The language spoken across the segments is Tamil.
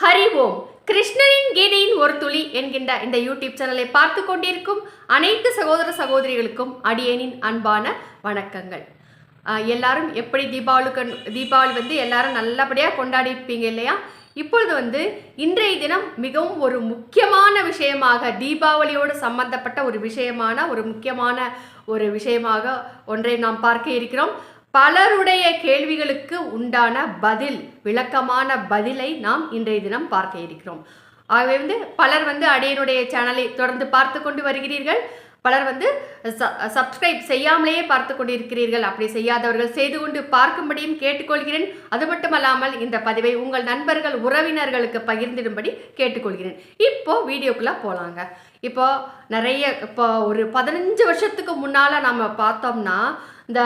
ஹரி ஓம். கிருஷ்ணனின் கீதையின் ஒரு துளி என்கின்ற இந்த யூடியூப் சேனலை பார்த்து கொண்டிருக்கும் அனைத்து சகோதர சகோதரிகளுக்கும் அடியேனின் அன்பான வணக்கங்கள். எல்லாரும் எப்படி தீபாவளிக்கு தீபாவளி வந்து எல்லாரும் நல்லபடியாக கொண்டாடி இருப்பீங்க இல்லையா? இப்பொழுது வந்து இன்றைய தினம் மிகவும் ஒரு முக்கியமான விஷயமாக தீபாவளியோடு சம்பந்தப்பட்ட ஒரு விஷயமான ஒரு முக்கியமான ஒரு விஷயமாக ஒன்றை நாம் பார்க்க இருக்கிறோம். பலருடைய கேள்விகளுக்கு உண்டான பதில் விளக்கமான பதிலை நாம் இன்றைய தினம் பார்க்க இருக்கிறோம். ஆகவே வந்து பலர் வந்து அடியனுடைய சேனலை தொடர்ந்து பார்த்து கொண்டு வருகிறீர்கள். பலர் வந்து சப்ஸ்கிரைப் செய்யாமலேயே பார்த்து கொண்டிருக்கிறீர்கள். அப்படி செய்யாதவர்கள் செய்து கொண்டு பார்க்கும்படியும் கேட்டுக்கொள்கிறேன். அது மட்டுமல்லாமல் இந்த பதிவை உங்கள் நண்பர்கள் உறவினர்களுக்கு பகிர்ந்திடும்படி கேட்டுக்கொள்கிறேன். இப்போ வீடியோக்குள்ளே போகலாங்க இப்போ நிறைய இப்போ ஒரு பதினஞ்சு வருஷத்துக்கு முன்னால் நம்ம பார்த்தோம்னா இந்த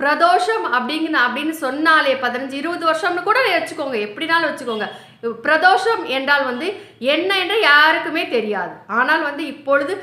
பிரதோஷம் அப்படிங்கிற அப்படின்னு சொன்னாலே பதினஞ்சு இருபது வருஷம்னு கூட வச்சுக்கோங்க. எப்படினாலும் வச்சுக்கோங்க. பிரதோஷம் என்றால் வந்து என்ன என்று யாருக்குமே தெரியாது. ஆனால் வந்து இப்பொழுது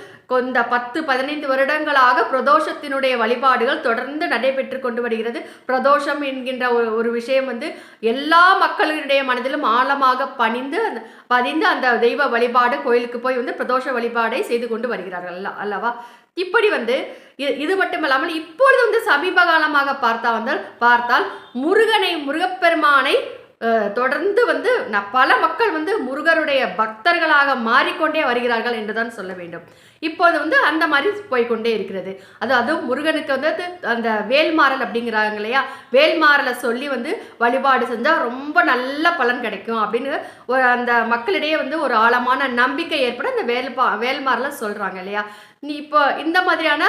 இந்த பத்து பதினைந்து வருடங்களாக பிரதோஷத்தினுடைய வழிபாடுகள் தொடர்ந்து நடைபெற்று கொண்டு வருகிறது. பிரதோஷம் என்கின்ற ஒரு ஒரு விஷயம் வந்து எல்லா மக்களுடைய மனதிலும் ஆழமாக பணிந்து அந்த பதிந்து அந்த தெய்வ வழிபாடு கோயிலுக்கு போய் வந்து பிரதோஷ வழிபாடை செய்து கொண்டு வருகிறார்கள். அல்லவா? இப்படி வந்து இது இது மட்டுமல்லாமல் இப்பொழுது வந்து சமீப காலமாக பார்த்தா வந்தால் பார்த்தால் முருகனை முருகப்பெருமானை அஹ், தொடர்ந்து வந்து பல மக்கள் வந்து முருகருடைய பக்தர்களாக மாறிக்கொண்டே வருகிறார்கள் என்றுதான் சொல்ல வேண்டும். இப்போது வந்து அந்த மாதிரி போய்க்கொண்டே இருக்கிறது. அது அதுவும் முருகனுக்கு வந்து அது அந்த வேல்மாறல் அப்படிங்கிறாங்க இல்லையா? வேல்மாறலை சொல்லி வந்து வழிபாடு செஞ்சால் ரொம்ப நல்ல பலன் கிடைக்கும் அப்படின்னு ஒரு அந்த மக்களிடையே வந்து ஒரு ஆழமான நம்பிக்கை ஏற்பட அந்த வேல்பா வேல்மாறலை சொல்கிறாங்க இல்லையா? நீ இப்போ இந்த மாதிரியான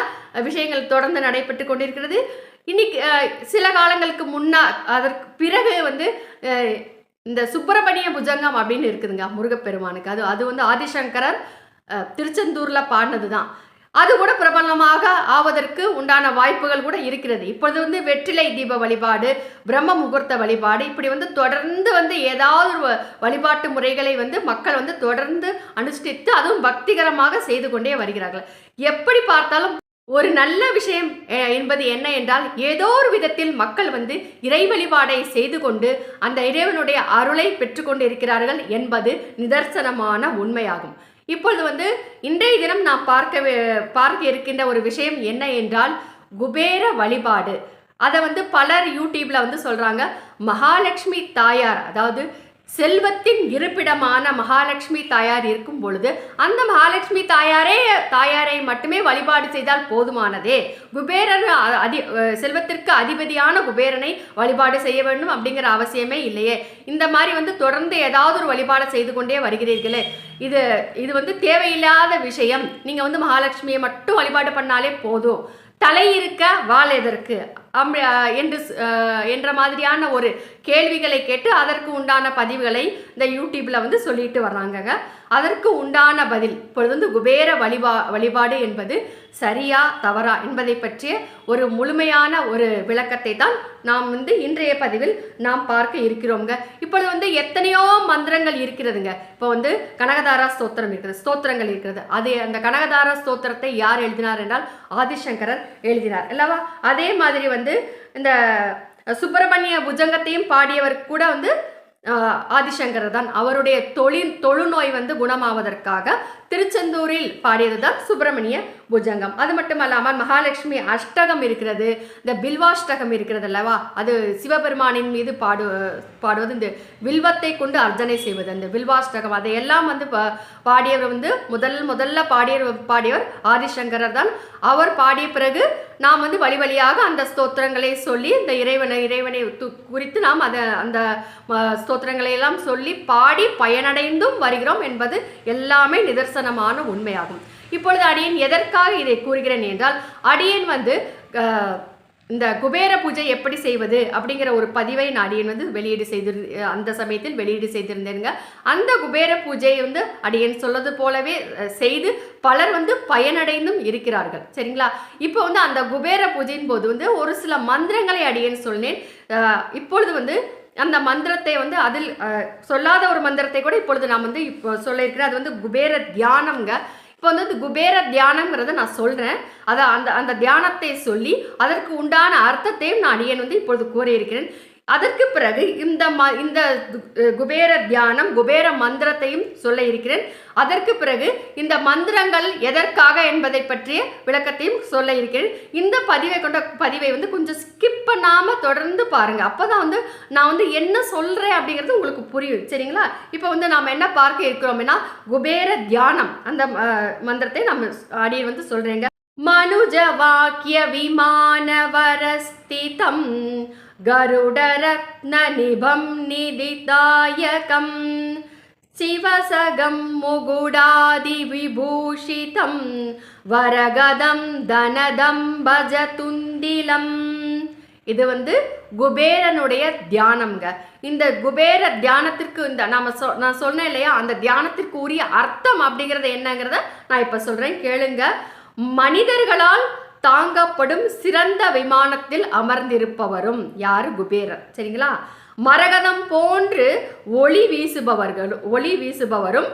விஷயங்கள் தொடர்ந்து நடைபெற்று கொண்டிருக்கிறது. இன்னைக்கு சில காலங்களுக்கு முன்னா அதற்கு பிறகு வந்து இந்த சுப்பிரமணிய புஜங்கம் அப்படின்னு இருக்குதுங்க முருகப்பெருமானுக்கு. அது அது வந்து ஆதிசங்கரர் திருச்செந்தூரில் பாடினது தான் அது கூட பிரபலமாக ஆவதற்கு உண்டான வாய்ப்புகள் கூட இருக்கிறது. இப்பொழுது வந்து வெற்றிலை தீப வழிபாடு பிரம்ம முகூர்த்த வழிபாடு இப்படி வந்து தொடர்ந்து வந்து ஏதாவது ஒரு வ- வழிபாட்டு முறைகளை வந்து மக்கள் வந்து தொடர்ந்து அனுஷ்டித்து அதுவும் பக்திகரமாக செய்து கொண்டே வருகிறார்கள். எப்படி பார்த்தாலும் ஒரு நல்ல விஷயம் என்பது என்ன என்றால் ஏதோ ஒரு விதத்தில் மக்கள் வந்து இறை வழிபாடை செய்து கொண்டு அந்த இறைவனுடைய அருளை பெற்றுக்கொண்டு இருக்கிறார்கள் என்பது நிதர்சனமான உண்மையாகும். இப்பொழுது வந்து இன்றைய தினம் நாம் பார்க்க பார்க்க இருக்கின்ற ஒரு விஷயம் என்ன என்றால் குபேர வழிபாடு. அதை வந்து பலர் யூடியூப்ல வந்து சொல்றாங்க மகாலட்சுமி தாயார் அதாவது செல்வத்தின் இருப்பிடமான மகாலட்சுமி தாயார் இருக்கும் பொழுது அந்த மகாலட்சுமி தாயாரே தாயாரை மட்டுமே வழிபாடு செய்தால் போதுமானதே. குபேரன் அதி செல்வத்திற்கு அதிபதியான குபேரனை வழிபாடு செய்ய வேண்டும் அப்படிங்கிற அவசியமே இல்லையே. இந்த மாதிரி வந்து தொடர்ந்து ஏதாவது ஒரு வழிபாடு செய்து கொண்டே வருகிறீர்களே. இது இது வந்து தேவையில்லாத விஷயம். நீங்கள் வந்து மகாலட்சுமியை மட்டும் வழிபாடு பண்ணாலே போதும். தலை இருக்க வாள் எதற்கு? என்று என்ற மாதிரியான ஒரு கேள்விகளை கேட்டு அதற்கு உண்டான பதிவுகளை இந்த யூடியூப்ல வந்து சொல்லிட்டு வர்றாங்கங்க. அதற்கு உண்டான பதில். இப்பொழுது வந்து குபேர வழிபா வழிபாடு என்பது சரியா தவறா என்பதை பற்றிய ஒரு முழுமையான ஒரு விளக்கத்தை தான் நாம் வந்து இன்றைய பதிவில் நாம் பார்க்க இருக்கிறோங்க இப்பொழுது வந்து எத்தனையோ மந்திரங்கள் இருக்கிறதுங்க. இப்போ வந்து கனகதாரா ஸ்தோத்திரம் இருக்கிறது ஸ்தோத்திரங்கள் இருக்கிறது. அது அந்த கனகதாரா ஸ்தோத்திரத்தை யார் எழுதினார் என்றால் ஆதிசங்கரர் எழுதினார். அல்லவா? அதே மாதிரி வந்து இந்த சுப்பிரமணிய புஜங்கத்தையும் பாடியவர் கூட வந்து ஆதிசங்கர் தான் அவருடைய தொழில் தொழுநோய் வந்து குணமாவதற்காக திருச்செந்தூரில் பாடியது தான் சுப்பிரமணிய புஜங்கம். அது மட்டுமல்லாமல் மகாலட்சுமி அஷ்டகம் இருக்கிறது இந்த பில்வாஷ்டகம் இருக்கிறது அல்லவா? அது சிவபெருமானின் மீது பாடு பாடுவது இந்த வில்வத்தை கொண்டு அர்ச்சனை செய்வது அந்த வில்வாஷ்டகம் அதையெல்லாம் வந்து பாடியவர் வந்து முதல் முதல்ல பாடியவர் பாடியவர் ஆதிசங்கரர் தான். அவர் பாடிய பிறகு நாம் வந்து வழி வழியாக அந்த ஸ்தோத்திரங்களை சொல்லி இந்த இறைவனை இறைவனை குறித்து நாம் அதை அந்த ஸ்தோத்திரங்களை எல்லாம் சொல்லி பாடி பயனடைந்தும் வருகிறோம் என்பது எல்லாமே நிதர்சனம் நிதர்சனமான உண்மையாகும். இப்பொழுது அடியேன் எதற்காக இதை கூறுகிறேன் என்றால் அடியேன் வந்து இந்த குபேர பூஜை எப்படி செய்வது அப்படிங்கிற ஒரு பதிவை நான் அடியன் வந்து வெளியீடு செய்திரு அந்த சமயத்தில் வெளியீடு செய்திருந்தேங்க அந்த குபேர பூஜையை வந்து அடியன் சொல்லது போலவே செய்து பலர் வந்து பயனடைந்தும் இருக்கிறார்கள். சரிங்களா? இப்போ வந்து அந்த குபேர பூஜையின் போது வந்து ஒரு சில மந்திரங்களை அடியன் சொன்னேன். இப்பொழுது வந்து அந்த மந்திரத்தை வந்து அதில் அஹ், சொல்லாத ஒரு மந்திரத்தை கூட இப்பொழுது நான் வந்து இப்போ சொல்லியிருக்கிறேன். அது வந்து குபேர தியானம்ங்க. இப்போ வந்து இந்த குபேர தியானம்ங்கிறத நான் சொல்கிறேன் அதை அந்த அந்த தியானத்தை சொல்லி அதற்கு உண்டான அர்த்தத்தையும் நான் அடியேன் வந்து இப்பொழுது கூறியிருக்கிறேன். அதற்கு பிறகு இந்த ம இந்த குபேர தியானம் குபேர மந்திரத்தையும் சொல்ல இருக்கிறேன். அதற்கு பிறகு இந்த மந்திரங்கள் எதற்காக என்பதை பற்றிய விளக்கத்தையும் சொல்ல இருக்கிறேன். இந்த பதிவை கொண்ட பதிவை வந்து கொஞ்சம் ஸ்கிப் பண்ணாமல் தொடர்ந்து பாருங்கள் அப்போ தான் வந்து நான் வந்து என்ன சொல்கிறேன் அப்படிங்கிறது உங்களுக்கு புரியும். சரிங்களா? இப்போ வந்து நாம் என்ன பார்க்க இருக்கிறோம்னா குபேர தியானம். அந்த மந்திரத்தை நம்ம அடியை வந்து சொல்கிறேங்க மனுஜ வாக்கிய விமானவரஸ்திதம். கருடரத்ன நிபம் நிதிதாயகம் சிவசகம் முகுடாதி விபூஷிதம் வரகதம் தனதம் பஜதுந்திலம் இது வந்து குபேரனுடைய தியானம்ங்க. இந்த குபேர தியானத்திற்கு இந்த நாம சொ நான் சொன்னேன் இல்லையா? அந்த தியானத்திற்கு உரிய அர்த்தம் அப்படிங்கிறது என்னங்கிறத நான் இப்போ சொல்கிறேன் கேளுங்க. மனிதர்களால் தாங்கப்படும் சிறந்த விமானத்தில் அமர்ந்திருப்பவரும் யார்? குபேரர் சரிங்களா? மரகதம் போன்று ஒளி வீசுபவர்கள் ஒளி வீசுபவரும்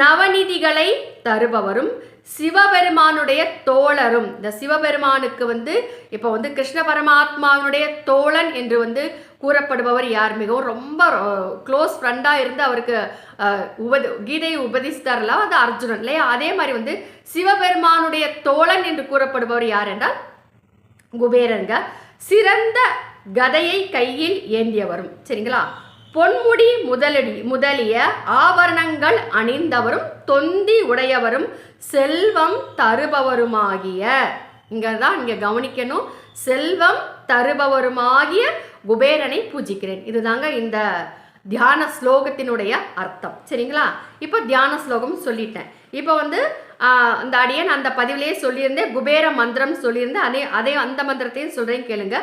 நவநிதிகளை தருபவரும் சிவபெருமானுடைய தோழரும். இந்த சிவபெருமானுக்கு வந்து இப்போ வந்து கிருஷ்ண பரமாத்மாவினுடைய தோழன் என்று வந்து கூறப்படுபவர் யார்? மிகவும் ரொம்ப க்ளோஸ் ஃப்ரெண்டாக இருந்து அவருக்கு உபதி கீதையை உபதேசித்தார்ல அது அர்ஜுனன் இல்லையா? அதே மாதிரி வந்து சிவபெருமானுடைய தோழன் என்று கூறப்படுபவர் யார் என்றால் குபேரங்க சிறந்த கதையை கையில் ஏந்தியவரும் சரிங்களா? பொன்முடி முதலடி முதலிய ஆபரணங்கள் அணிந்தவரும் தொந்தி உடையவரும் செல்வம் தருபவருமாகிய இங்கே தான் இங்க கவனிக்கணும். செல்வம் தருபவருமாகிய குபேரனை பூஜிக்கிறேன். இதுதாங்க இந்த தியான ஸ்லோகத்தினுடைய அர்த்தம். சரிங்களா? இப்போ தியான ஸ்லோகம் சொல்லிட்டேன். இப்போ வந்து அந்த இந்த அடியன் அந்த பதிவிலேயே சொல்லியிருந்தேன் குபேர மந்திரம் சொல்லியிருந்தேன் அதே அதே அந்த மந்திரத்தையும் சொல்கிறேன் கேளுங்க.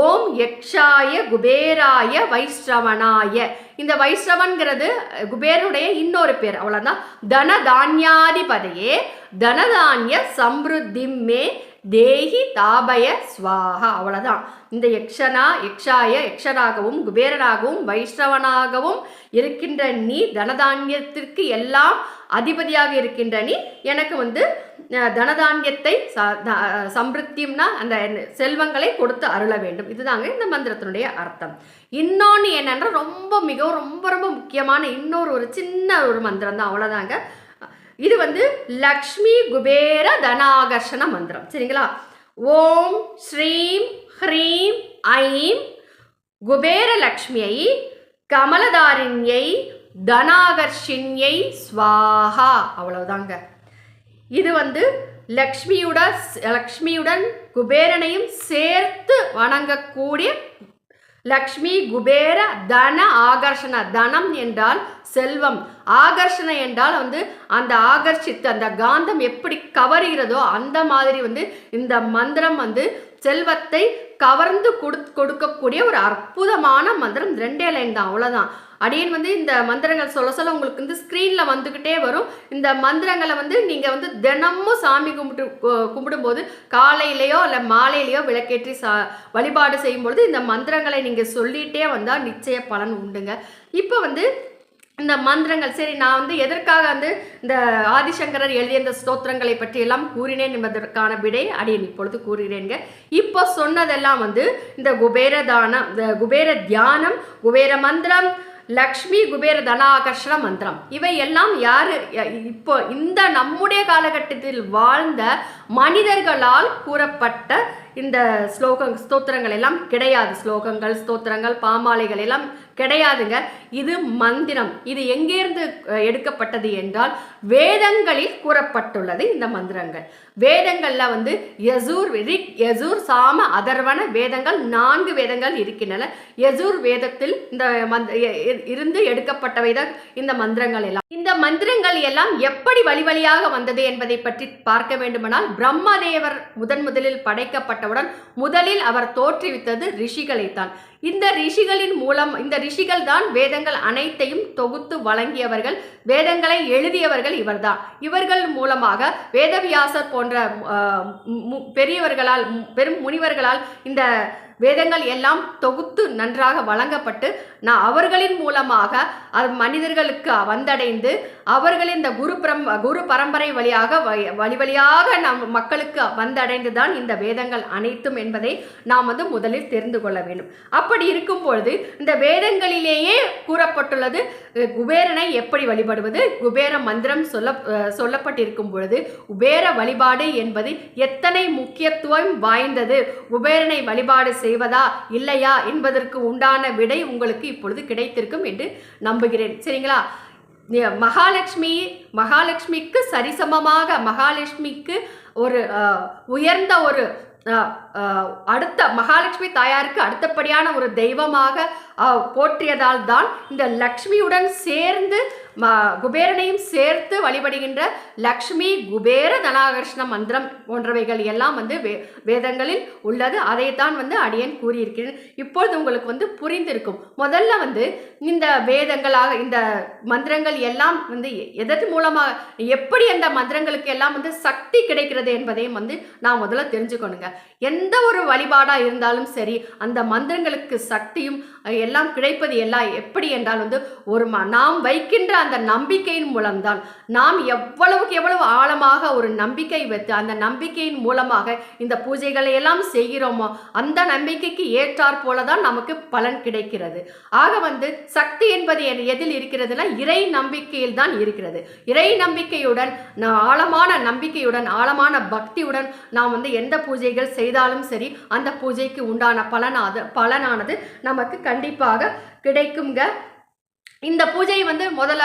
ஓம் யக்ஷாய குபேராய வைஷ்ரவனாய இந்த வைஷ்ரவன்கிறது குபேருடைய குபேரனுடைய இன்னொரு பேர். அவ்வளோதான் தனதான்யாதிபதையே தனதானிய சம்ருத்திம்மே தேஹி தாபய ஸ்வாஹா அவ்வளோதான் இந்த யக்ஷனா யக்ஷாய யக்ஷனாகவும் குபேரனாகவும் வைஷ்ணவனாகவும் இருக்கின்ற நீ தனதானியத்திற்கு எல்லாம் அதிபதியாக இருக்கின்ற நீ எனக்கு வந்து தனதானியத்தை ச- சம்பிருத்தியம்னா அந்த செல்வங்களை கொடுத்து அருள வேண்டும். இதுதாங்க இந்த மந்திரத்தினுடைய அர்த்தம். இன்னொன்று என்னன்னா ரொம்ப மிகவும் ரொம்ப ரொம்ப முக்கியமான இன்னொரு ஒரு சின்ன ஒரு மந்திரம் தான் அவ்வளோதாங்க இது வந்து லக்ஷ்மி குபேர தனாகர்ஷண மந்திரம். சரிங்களா? ஓம் ஸ்ரீம் ஹ்ரீம் ஐம் குபேர லக்ஷ்மியை கமலதாரிண்யை தனாகர்ஷின்யை ஸ்வாஹா. அவ்வளவுதாங்க. இது வந்து லக்ஷ்மியுட லக்ஷ்மியுடன் குபேரனையும் சேர்த்து வணங்கக்கூடிய லக்ஷ்மி குபேர தன ஆகர்ஷண தனம் என்றால் செல்வம். ஆகர்ஷண என்றால் வந்து அந்த ஆகர்ஷித்து அந்த காந்தம் எப்படி கவருகிறதோ அந்த மாதிரி வந்து இந்த மந்திரம் வந்து செல்வத்தை கவர்ந்து கொடு கொடுக்கக்கூடிய ஒரு அற்புதமான மந்திரம். ரெண்டே லைன் தான் அவ்வளோதான் அடியன் வந்து இந்த மந்திரங்கள் சொல்ல சொல்ல உங்களுக்கு வந்து ஸ்க்ரீனில் வந்துக்கிட்டே வரும். இந்த மந்திரங்களை வந்து நீங்கள் வந்து தினமும் சாமி கும்பிட்டு கும்பிடும்போது காலையிலையோ இல்லை மாலையிலையோ விளக்கேற்றி சா வழிபாடு செய்யும்பொழுது இந்த மந்திரங்களை நீங்கள் சொல்லிகிட்டே வந்தால் நிச்சய பலன் உண்டுங்க. இப்போ வந்து இந்த மந்திரங்கள் சரி நான் வந்து எதற்காக வந்து இந்த ஆதிசங்கரர் எழுதிய இந்த ஸ்தோத்திரங்களை பற்றி எல்லாம் கூறினேன் என்பதற்கான விடை அடியேன் இப்பொழுது கூறுகிறேங்க இப்போ சொன்னதெல்லாம் வந்து இந்த குபேர தானம் இந்த குபேர தியானம் குபேர மந்திரம் லக்ஷ்மி குபேர தனாகர்ஷண மந்திரம். இவை எல்லாம் யாரு இப்போ இந்த நம்முடைய காலகட்டத்தில் வாழ்ந்த மனிதர்களால் கூறப்பட்ட இந்த ஸ்லோகம் ஸ்தோத்திரங்கள் எல்லாம் கிடையாது. ஸ்லோகங்கள் ஸ்தோத்திரங்கள் பாமாலைகள் எல்லாம் கிடையாதுங்க. இது மந்திரம். இது எங்கேருந்து எடுக்கப்பட்டது என்றால் வேதங்களில் கூறப்பட்டுள்ளது இந்த மந்திரங்கள். வேதங்களில் வந்து யசூர் ரிக் யசூர் சாம அதர்வன வேதங்கள் நான்கு வேதங்கள் இருக்கின்றன. யசூர் வேதத்தில் இந்த மந்த் இருந்து எடுக்கப்பட்டவை தான் இந்த மந்திரங்கள் எல்லாம். இந்த மந்திரங்கள் எல்லாம் எப்படி வழி வழியாக வந்தது என்பதை பற்றி பார்க்க வேண்டுமானால் பிரம்மதேவர் முதன் முதலில் படைக்கப்பட்டவுடன் முதலில் அவர் தோற்றுவித்தது ரிஷிகளைத்தான். இந்த ரிஷிகளின் மூலம் இந்த ரிஷிகள் தான் வேதங்கள் அனைத்தையும் தொகுத்து வழங்கியவர்கள் வேதங்களை எழுதியவர்கள் இவர்தான். இவர்கள் மூலமாக வேதவியாசர் போன்ற மு- பெரியவர்களால் பெரும் முனிவர்களால் இந்த வேதங்கள் எல்லாம் தொகுத்து நன்றாக வழங்கப்பட்டு நான் அவர்களின் மூலமாக அது மனிதர்களுக்கு வந்தடைந்து அவர்களின் இந்த குரு பரம் குரு பரம்பரை வழியாக வழி வழியாக நம் மக்களுக்கு வந்தடைந்து தான் இந்த வேதங்கள் அனைத்தும் என்பதை நாம் வந்து முதலில் தெரிந்து கொள்ள வேண்டும். அப்படி இருக்கும் பொழுது இந்த வேதங்களிலேயே கூறப்பட்டுள்ளது குபேரனை எப்படி வழிபடுவது குபேர மந்திரம் சொல்ல சொல்லப்பட்டிருக்கும் பொழுது குபேர வழிபாடு என்பது எத்தனை முக்கியத்துவம் வாய்ந்தது குபேரனை வழிபாடு செய்வதா இல்லையா என்பதற்கு உண்டான விடை உங்களுக்கு இப்பொழுது கிடைத்திருக்கும் என்று நம்புகிறேன். சரிங்களா? மகாலட்சுமி மகாலட்சுமிக்கு சரிசமமாக மகாலட்சுமிக்கு ஒரு உயர்ந்த ஒரு அஹ், அடுத்த மகாலட்சுமி தாயாருக்கு அடுத்தபடியான ஒரு தெய்வமாக போற்றியதால் தான் இந்த லக்ஷ்மியுடன் சேர்ந்து குபேரனையும் சேர்த்து வழிபடுகின்ற லக்ஷ்மி குபேர தனாகர்ஷ்ண மந்திரம் போன்றவைகள் எல்லாம் வந்து வே வேதங்களில் உள்ளது. அதைத்தான் வந்து அடியேன் கூறியிருக்கிறேன். இப்பொழுது உங்களுக்கு வந்து புரிந்திருக்கும். முதல்ல வந்து இந்த வேதங்களாக இந்த மந்திரங்கள் எல்லாம் வந்து எ- எதன் மூலமாக எப்படி அந்த மந்திரங்களுக்கு எல்லாம் வந்து சக்தி கிடைக்கிறது என்பதையும் வந்து நான் முதல்ல தெரிஞ்சுக்கணுங்க. எந்த ஒரு வழிபாடாக இருந்தாலும் சரி அந்த மந்திரங்களுக்கு சக்தியும் எல்லாம் கிடைப்பது எல்லாம் எப்படி என்றால் வந்து ஒரு ம நாம் வைக்கின்ற அந்த நம்பிக்கையின் மூலம்தான். நாம் எவ்வளவுக்கு எவ்வளவு ஆழமாக ஒரு நம்பிக்கை வைத்து அந்த நம்பிக்கையின் மூலமாக இந்த பூஜைகளை எல்லாம் செய்கிறோமோ அந்த நம்பிக்கைக்கு ஏற்றாற் போல தான் நமக்கு பலன் கிடைக்கிறது. ஆக வந்து சக்தி என்பது எதில் இருக்கிறதுனா இறை நம்பிக்கையில் தான் இருக்கிறது. இறை நம்பிக்கையுடன் ஆழமான நம்பிக்கையுடன் ஆழமான பக்தியுடன் நாம் வந்து எந்த பூஜைகள் செய்தாலும் சரி அந்த பூஜைக்கு உண்டான பலனாது பலனானது நமக்கு கண்டிப்பாக கிடைக்குங்க இந்த பூஜை வந்து முதல்ல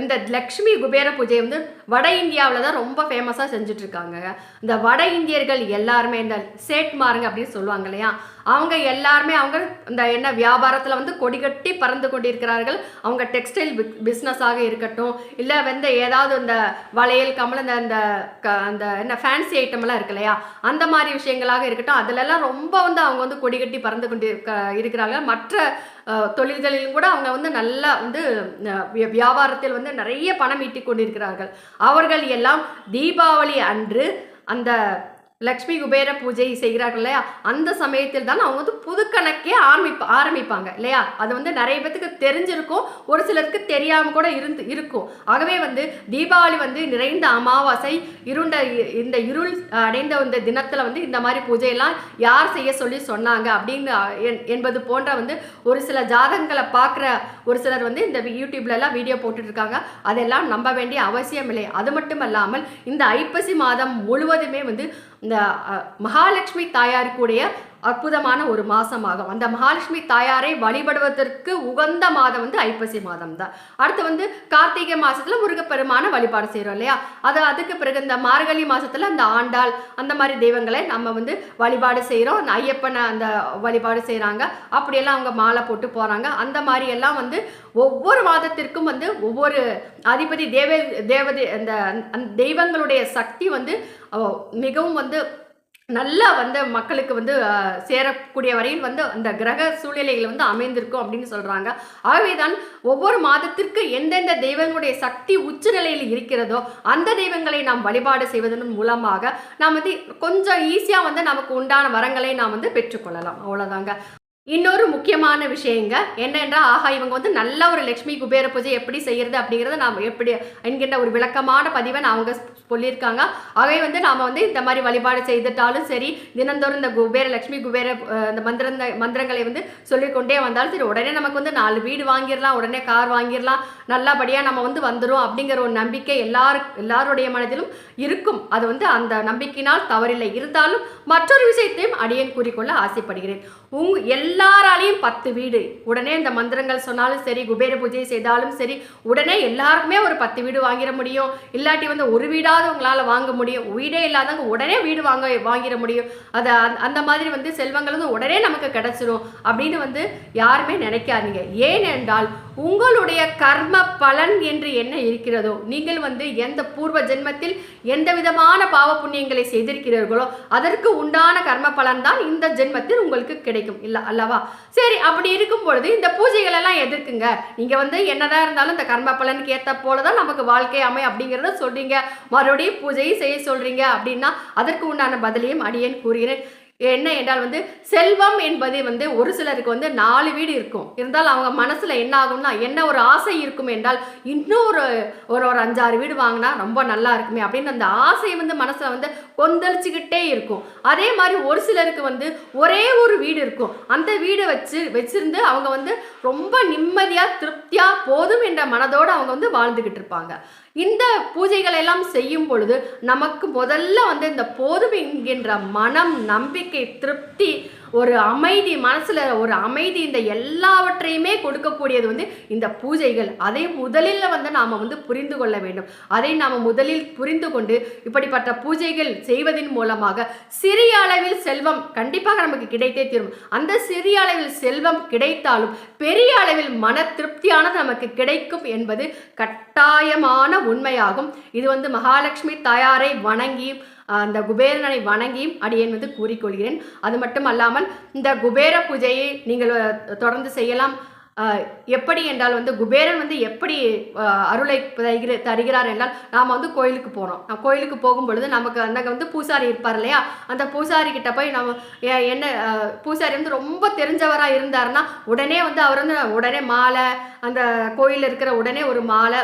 இந்த லக்ஷ்மி குபேர பூஜை வந்து வட இந்தியாவில் தான் ரொம்ப ஃபேமஸாக செஞ்சுட்டு இருக்காங்க. இந்த வட இந்தியர்கள் எல்லாருமே இந்த சேட்மாருங்க அப்படின்னு சொல்லுவாங்க இல்லையா? அவங்க எல்லாருமே அவங்க இந்த என்ன வியாபாரத்தில் வந்து கொடிகட்டி பறந்து கொண்டிருக்கிறார்கள். அவங்க டெக்ஸ்டைல் பிஸ்னஸாக இருக்கட்டும் இல்லை வந்து ஏதாவது இந்த வளையல் கமல் இந்த இந்த க- அந்த என்ன ஃபேன்சி ஐட்டம்லாம் இருக்கு இல்லையா? அந்த மாதிரி விஷயங்களாக இருக்கட்டும். அதிலெல்லாம் ரொம்ப வந்து அவங்க வந்து கொடிகட்டி பறந்து கொண்டு இருக்கிறாங்க மற்ற தொழில்களிலும் கூட அவங்க வந்து நல்லா வந்து வியா- வியாபாரத்தில் வந்து நிறைய பணம் ஈட்டி கொண்டிருக்கிறார்கள். அவர்கள் எல்லாம் தீபாவளி அன்று அந்த லக்ஷ்மி குபேர பூஜை செய்கிறார்கள் இல்லையா? அந்த சமயத்தில் தான் அவங்க வந்து புது கணக்கே ஆரம்பிப்ப ஆரம்பிப்பாங்க இல்லையா? அது வந்து நிறைய பேத்துக்கு தெரிஞ்சிருக்கும். ஒரு சிலருக்கு தெரியாமல் கூட இருந்து இருக்கும். ஆகவே வந்து தீபாவளி வந்து நிறைந்த அமாவாசை இருண்ட இந்த இருள் அடைந்த இந்த தினத்தில் வந்து இந்த மாதிரி பூஜையெல்லாம் யார் செய்ய சொல்லி சொன்னாங்க அப்படின்னு என்- என்பது போன்ற வந்து ஒரு சில ஜாதகங்களை பார்க்குற ஒரு சிலர் வந்து இந்த யூடியூப்ல எல்லாம் வீடியோ போட்டுட்டு இருக்காங்க அதெல்லாம் நம்ப வேண்டிய அவசியம் இல்லை. அது மட்டும் அல்லாமல் இந்த ஐப்பசி மாதம் முழுவதுமே வந்து இந்த மகாலட்சுமி தாயாருக்குடைய அற்புதமான ஒரு மாதமாகும் அந்த மகாலட்சுமி தாயாரை வழிபடுவதற்கு உகந்த மாதம் வந்து ஐப்பசி மாதம் தான் அடுத்து வந்து கார்த்திகை மாதத்தில் முருகப்பெருமான வழிபாடு செய்கிறோம் இல்லையா? அது அதுக்கு பிறகு இந்த மார்கழி மாதத்தில் அந்த ஆண்டாள் அந்த மாதிரி தெய்வங்களை நம்ம வந்து வழிபாடு செய்கிறோம் அந்த ஐயப்பனை அந்த வழிபாடு செய்கிறாங்க அப்படியெல்லாம் அவங்க மாலை போட்டு போகிறாங்க அந்த மாதிரி எல்லாம் வந்து ஒவ்வொரு மாதத்திற்கும் வந்து ஒவ்வொரு அதிபதி தேவ தேவதை அந்த அந்த தெய்வங்களுடைய சக்தி வந்து மிகவும் வந்து நல்லா வந்து மக்களுக்கு வந்து சேரக்கூடிய வரையில் வந்து அந்த கிரக சூழ்நிலைகள் வந்து அமைந்திருக்கும் அப்படின்னு சொல்கிறாங்க ஆகவே தான் ஒவ்வொரு மாதத்திற்கு எந்தெந்த தெய்வங்களுடைய சக்தி உச்சநிலையில் இருக்கிறதோ அந்த தெய்வங்களை நாம் வழிபாடு செய்வதன் மூலமாக நாம் வந்து கொஞ்சம் ஈஸியாக வந்து நமக்கு உண்டான வரங்களை நாம் வந்து பெற்றுக்கொள்ளலாம். அவ்வளோதாங்க இன்னொரு முக்கியமான விஷயங்க என்னென்றால் ஆஹா இவங்க வந்து நல்ல ஒரு லக்ஷ்மி குபேர பூஜை எப்படி செய்யறது அப்படிங்கிறத நாம் எப்படி என்கின்ற ஒரு விளக்கமான பதிவை நான் அவங்க சொல்லியிருக்காங்க. ஆகவே வந்து நாம் வந்து இந்த மாதிரி வழிபாடு செய்துட்டாலும் சரி தினந்தோறும் இந்த குபேர லட்சுமி குபேர இந்த மந்திர மந்திரங்களை வந்து சொல்லிக்கொண்டே வந்தாலும் சரி உடனே நமக்கு வந்து நாலு வீடு வாங்கிடலாம் உடனே கார் வாங்கிடலாம் நல்லபடியாக நம்ம வந்து வந்துடும் அப்படிங்கிற ஒரு நம்பிக்கை எல்லாரு எல்லாருடைய மனதிலும் இருக்கும். அது வந்து அந்த நம்பிக்கையினால் தவறில்லை. இருந்தாலும் மற்றொரு விஷயத்தையும் அடியன் கூறிக்கொள்ள ஆசைப்படுகிறேன். உங் எல்லாராலையும் பத்து வீடு. உடனே இந்த மந்திரங்கள் சொன்னாலும் சரி குபேர பூஜை செய்தாலும் சரி உடனே எல்லாருக்குமே ஒரு பத்து வீடு வாங்கிட முடியும். இல்லாட்டி வந்து ஒரு வீடாக உங்களால் வாங்க முடியும். வீடே இல்லாதவங்க உடனே வீடு வாங்க வாங்கிட முடியும். அது அந்த- மாதிரி வந்து செல்வங்கள் வந்து உடனே நமக்கு கிடைச்சிரும் அப்படின்னு வந்து யாருமே நினைக்காதீங்க. ஏனென்றால் உங்களுடைய கர்ம பலன் என்று என்ன இருக்கிறதோ நீங்கள் வந்து எந்த பூர்வ ஜென்மத்தில் எந்த விதமான பாவ புண்ணியங்களை செய்திருக்கிறீர்களோ அதற்கு உண்டான கர்ம பலன் தான் இந்த ஜென்மத்தில் உங்களுக்கு கிடைக்கும். இல்ல அல்லவா? சரி அப்படி இருக்கும் பொழுது இந்த பூஜைகள் எல்லாம் எதிர்க்குங்க. நீங்க வந்து என்னதான் இருந்தாலும் இந்த கர்ம பலனுக்கு ஏத்த போல தான் நமக்கு வாழ்க்கை அமை அப்படிங்கிறத சொல்றீங்க. மறுபடியும் பூஜையை செய்ய சொல்றீங்க அப்படின்னா அதற்கு உண்டான பதிலையும் அடியேன் கூறுகிறேன். என்ன என்றால் வந்து செல்வம் என்பது வந்து ஒரு சிலருக்கு வந்து நாலு வீடு இருக்கும். இருந்தால் அவங்க மனசில் என்ன ஆகும்னா என்ன ஒரு ஆசை இருக்கும் என்றால் இன்னொரு ஒரு ஒரு அஞ்சாறு வீடு வாங்கினா ரொம்ப நல்லா இருக்குமே அப்படின்னு அந்த ஆசையை வந்து மனசில் வந்து கொந்தளிச்சுக்கிட்டே இருக்கும். அதே மாதிரி ஒரு சிலருக்கு வந்து ஒரே ஒரு வீடு இருக்கும். அந்த வீடை வச்சு வச்சிருந்து அவங்க வந்து ரொம்ப நிம்மதியாக திருப்தியாக போதும் என்ற மனதோடு அவங்க வந்து வாழ்ந்துக்கிட்டு இருப்பாங்க. இந்த பூஜைகள் எல்லாம் செய்யும் பொழுது நமக்கு முதல்ல வந்து இந்த போதும் என்கின்ற மனம் நம்பிக்கை திருப்தி ஒரு அமைதி மனசில் ஒரு அமைதி இந்த எல்லாவற்றையுமே கொடுக்கக்கூடியது வந்து இந்த பூஜைகள். அதை முதலில் வந்து நாம் வந்து புரிந்து கொள்ள வேண்டும். அதை நாம் முதலில் புரிந்து கொண்டு இப்படிப்பட்ட பூஜைகள் செய்வதன் மூலமாக சிறிய அளவில் செல்வம் கண்டிப்பாக நமக்கு கிடைத்தே தீரும். அந்த சிறிய அளவில் செல்வம் கிடைத்தாலும் பெரிய அளவில் மன திருப்தியானது நமக்கு கிடைக்கும் என்பது கட்டாயமான உண்மையாகும். இது வந்து மகாலட்சுமி தாயாரை வணங்கி அந்த குபேரனை வணங்கியும் அடியேன் வந்து கூறிக்கொள்கிறேன். அது மட்டும் அல்லாமல் இந்த குபேர பூஜையை நீங்கள் தொடர்ந்து செய்யலாம். எப்படி என்றால் வந்து குபேரன் வந்து எப்படி அருளை தருகிற தருகிறார் என்றால் நாம் வந்து கோயிலுக்கு போகிறோம் கோயிலுக்கு போகும் பொழுது நமக்கு அந்த வந்து பூசாரி இருப்பார் இல்லையா? அந்த பூசாரி கிட்ட போய் நம்ம என்ன பூசாரி வந்து ரொம்ப தெரிஞ்சவராக இருந்தாருன்னா உடனே வந்து அவர் வந்து உடனே மாலை அந்த கோயிலில் இருக்கிற உடனே ஒரு மாலை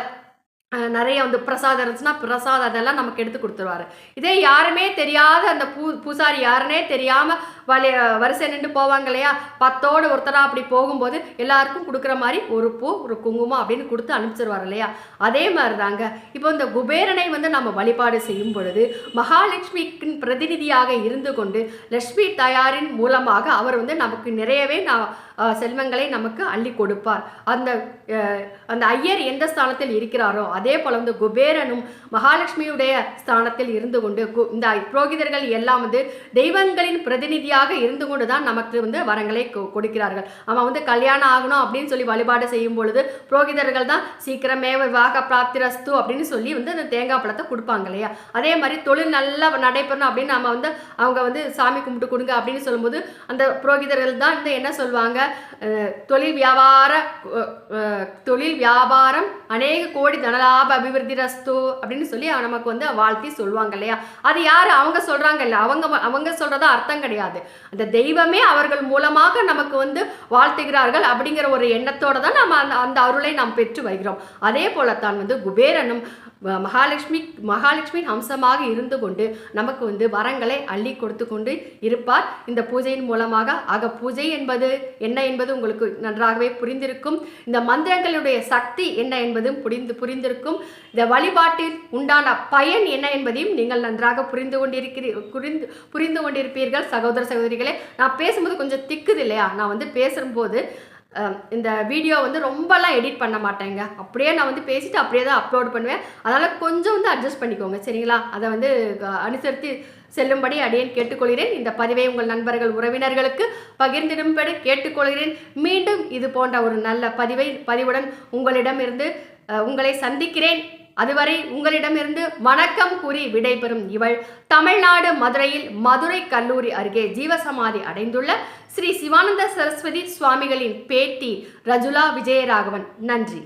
நிறைய வந்து பிரசாதம் இருந்துச்சுன்னா பிரசாதம் அதெல்லாம் நமக்கு எடுத்து கொடுத்துருவாரு. இதே யாருமே தெரியாத அந்த பூ பூசாரி யாருன்னே தெரியாம வழி வரிசை நின்று போவாங்க இல்லையா? பத்தோடு ஒருத்தராக அப்படி போகும்போது எல்லாருக்கும் கொடுக்குற மாதிரி ஒரு பூ ஒரு குங்குமம் அப்படின்னு கொடுத்து அனுப்பிச்சிருவார் இல்லையா? அதே மாதிரி தாங்க இப்போ இந்த குபேரனை வந்து நம்ம வழிபாடு செய்யும் பொழுது மகாலட்சுமிக்கு பிரதிநிதியாக இருந்து கொண்டு லட்சுமி தயாரின் மூலமாக அவர் வந்து நமக்கு நிறையவே நான் செல்வங்களை நமக்கு அள்ளி கொடுப்பார். அந்த அந்த ஐயர் எந்த ஸ்தானத்தில் இருக்கிறாரோ அதே போல வந்து குபேரனும் மகாலட்சுமியுடைய ஸ்தானத்தில் இருந்து கொண்டு கு- இந்த புரோகிதர்கள் எல்லாம் வந்து தெய்வங்களின் பிரதிநிதியாக இருந்து கொண்டு தான் நமக்கு வந்து வரங்களை கொ- கொடுக்கிறார்கள். அவன் வந்து கல்யாணம் ஆகணும் அப்படின்னு சொல்லி வழிபாடு செய்யும் பொழுது புரோகிதர்கள் தான் சீக்கிரமே விவாக பிராப்திரஸ்து அப்படின்னு சொல்லி வந்து அந்த தேங்காய் பழத்தை கொடுப்பாங்க இல்லையா? அதே மாதிரி தொழில் நல்லா நடைபெறணும் அப்படின்னு நம்ம வந்து அவங்க வந்து சாமி கும்பிட்டு கொடுங்க அப்படின்னு சொல்லும்போது அந்த புரோகிதர்கள் தான் வந்து என்ன சொல்லுவாங்க தொழில் வியாபார தொழில் வியாபாரம் அநேக கோடி தனலாப அபிவிருத்தி ரஸ்து அப்படின்னு சொல்லி நமக்கு வந்து வாழ்த்தி சொல்லுவாங்க இல்லையா அது யார் அவங்க சொல்கிறாங்க இல்லை அவங்க அவங்க சொல்கிறதா அர்த்தம் கிடையாது அந்த தெய்வமே அவர்கள் மூலமாக நமக்கு வந்து வாழ்த்துகிறார்கள் அப்படிங்கிற ஒரு எண்ணத்தோடு தான் நம்ம அந்த அந்த அருளை நாம் பெற்று வருகிறோம் அதே போலத்தான் வந்து குபேரனும் மகாலட்சுமி மகாலட்சுமியின் அம்சமாக இருந்து கொண்டு நமக்கு வந்து வரங்களை அள்ளி கொடுத்து கொண்டு இருப்பார். இந்த பூஜையின் மூலமாக ஆக பூஜை என்பது என்ன என்பது உங்களுக்கு நன்றாகவே புரிந்திருக்கும். இந்த மந்திரங்களுடைய சக்தி என்ன என்பதும் புரிந்து புரிந்திருக்கும். இந்த வழிபாட்டில் உண்டான பயன் என்ன என்பதையும் நீங்கள் நன்றாக புரிந்து கொண்டிருக்கிறீ புரிந்து புரிந்து கொண்டிருப்பீர்கள். சகோதர சகோதரிகளே நான் பேசும்போது கொஞ்சம் திக்குது இல்லையா? நான் வந்து பேசும்போது இந்த வீடியோ வந்து ரொம்பலாம் எடிட் பண்ண மாட்டேங்க. அப்படியே நான் வந்து பேசிட்டு அப்படியே தான் அப்லோட் பண்ணுவேன். அதனால் கொஞ்சம் வந்து அட்ஜஸ்ட் பண்ணிக்கோங்க சரிங்களா? அதை வந்து அனுசரித்து செல்லும்படி அடியேன் கேட்டுக்கொள்கிறேன். இந்த பதிவை உங்கள் நண்பர்கள் உறவினர்களுக்கு பகிர்ந்திடும்படி கேட்டுக்கொள்கிறேன். மீண்டும் இது போன்ற ஒரு நல்ல பதிவை பதிவுடன் உங்களிடமிருந்து உங்களை சந்திக்கிறேன். அதுவரை உங்களிடமிருந்து வணக்கம் கூறி விடைபெறும் இவள். தமிழ்நாடு மதுரையில் மதுரை கல்லூரி அருகே ஜீவசமாதி அடைந்துள்ள ஸ்ரீ சிவானந்த சரஸ்வதி சுவாமிகளின் பேட்டி ரஜுலா விஜயராகவன். நன்றி.